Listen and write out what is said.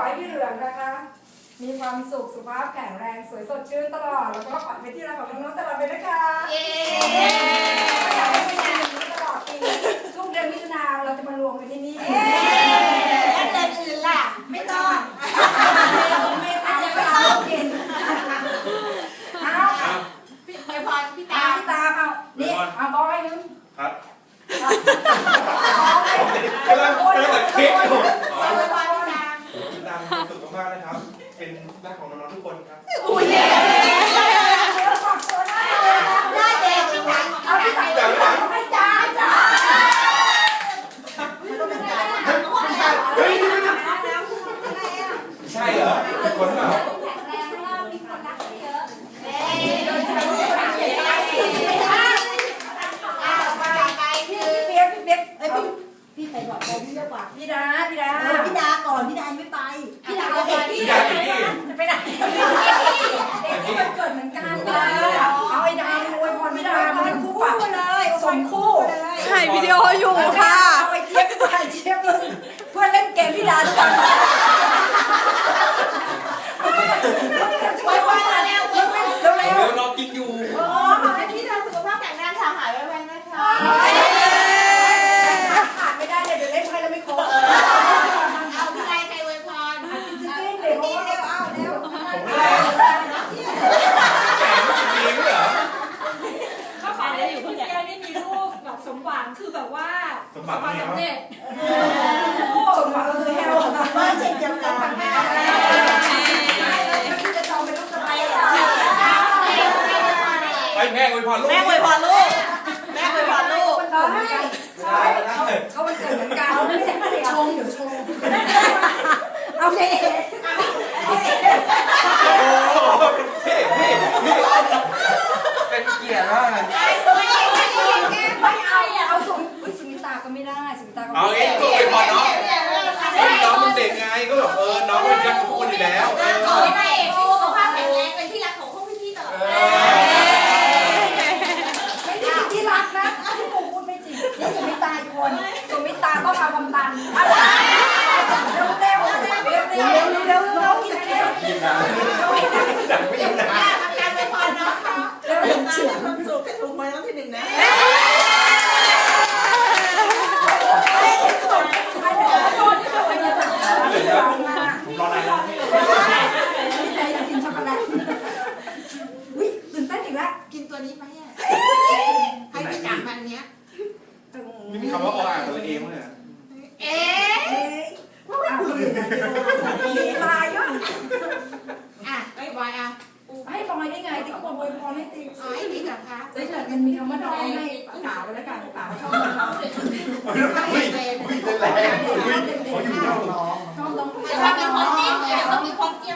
อให้พี่เหลืองนะคะ มีความสุขสุขภาพแข็งแรงสวยสดชื่นตลอด แล้วก็ฝันไปที่รักของน้องๆตลอดไปนะคะเย้อยากให้เป็นอย่างนี้ตลอดปีทุกเดือนมิถุนาเราจะมารวมกันที่นี่แล้วเดือนอื่นล่ะ ไม่ต้องเมษายนก็ทำกินเอาครับพี่อวยพรพี่ตาตามพี่ตามเอานี่เอาบอกให้นึงครับบอกให้กำลังกำลังตัดเค้กอยู่ อวยพรพี่ตาม ติดตามควา มากนะครับ เป็นรักของน้องๆทุกคนครับ อุ้ย เดี๋ยวฝากตัวหน้าเลยนะ หน้าเด็กพี่ตาม เอาพี่ตามให้จ้าจ้า เฮ้ยใช่เหรอเป็นคนเปล่า อ่ามาไปคือ พี่เปียกพี่เปียก เอ้ยพี่พี่ใครบอกไปพี่เรียกว่า พี่ดาพี่ดา เออพี่ดาก่อนพี่ดายังไม่ไป พี่ตามก็ไป พี่ยาเป็นพี่ จะไปไหนเด็กที่มันเกิดเหมือนกันเลยเอาไอ้ดาไปอวยพรพี่ดามันเป็นคู่ปะ เลย สมคู่ ถ่าย วิดีโออยู่ค่ะ เอาไอ้เจี๊ยบไปเจี๊ยบมึงเพื่อนเล่นเกมพี่ดาทุกคนไว้ไว้เร็วเร็วเร็ว เดี๋ยวรอกินอยู่ อ๋อขอให้พี่ทำสุขภาพแข็งแรงค่ะหายไวๆนะคะ ขาดไม่ได้เลยเดี๋ยวเล่นไพ่แล้วไม่ครบ เอาพี่นายใครอวยพร จริงๆเดี๋ยวเพราะว่า เอาเร็ว ผมไม่ได้แก่ไม่กินเองด้วยเหรอ ก็ขอให้คุณแก้วได้ มีลูกแบบสมหวังคือแบบว่าสมบัติความเนตสำเร็จสมหวังก็คือแฮวบ้านเช่นเดียวกันพี่จะจองเป็นลูกสะใภ้เหรอไปแม่อวยพรลูกแม่อวยพรลูกแม่อวยพรลูกมันเกิดเหมือนกันใช่เขาเขามันเกิดเหมือนกันชงเดี๋ยวชงเอาเด็โอ้โหเฮ้เฮ้เฮ้เป็นเกียรติมากเลย ไม่เอาเอาสุนสุนิตาก็ ไลีลาย่อนอะไอ้บอยอะให้บอยได้ไงที่กบอกบอยพรไห้ติ๊กอ๋อให้ติ๊กเหรอคะได้เแต่มันมีคำว่าน้องให้ป่าไปแล้วกันป่าวชอบร้อเลยวิ่งวิ่งแรงวิ่งเขาอยู่ร้องร้องร้องต้องเป็นคนเตี้ต้องมีความเตี้